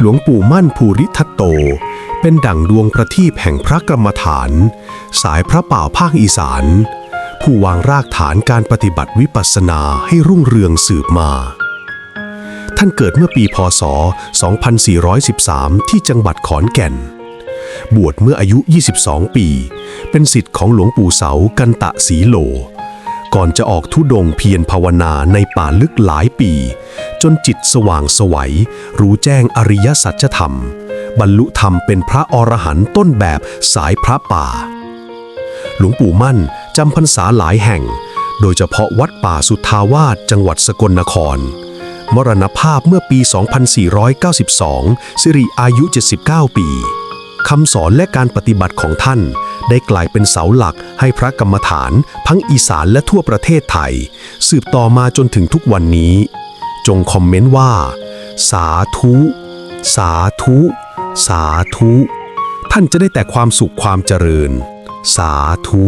หลวงปู่มั่นภูริทัตโต เป็นดั่งดวงประทีปแห่งพระกรรมฐาน สายพระป่าภาคอีสาน ผู้วางรากฐานการปฏิบัติวิปัสสนาให้รุ่งเรืองสืบมา ท่านเกิดเมื่อปีพศ 2413 ที่จังหวัดขอนแก่น บวชเมื่ออายุ 22 ปี เป็นสิทธิ์ของหลวงปู่เสากันตะสีโลก่อนจะออกทุดงเพียรภาวนาในป่าลึกหลายปี จนจิตสว่างสวัย รู้แจ้งอริยสัจธรรม บรรลุธรรมเป็นพระอรหันต์ต้นแบบสายพระป่า หลวงปู่มั่นจำพรรษาหลายแห่ง โดยเฉพาะวัดป่าสุทธาวาสจังหวัดสกลนคร มรณภาพเมื่อปี 2492 สิริอายุ 79 ปีคำสอนและการปฏิบัติของท่าน ได้กลายเป็นเสาหลักให้พระกรรมฐาน ทั้งอีสานและทั่วประเทศไทย สืบต่อมาจนถึงทุกวันนี้ จงคอมเมนต์ว่า สาธุ สาธุ สาธุ ท่านจะได้แต่ความสุขความเจริญ สาธุ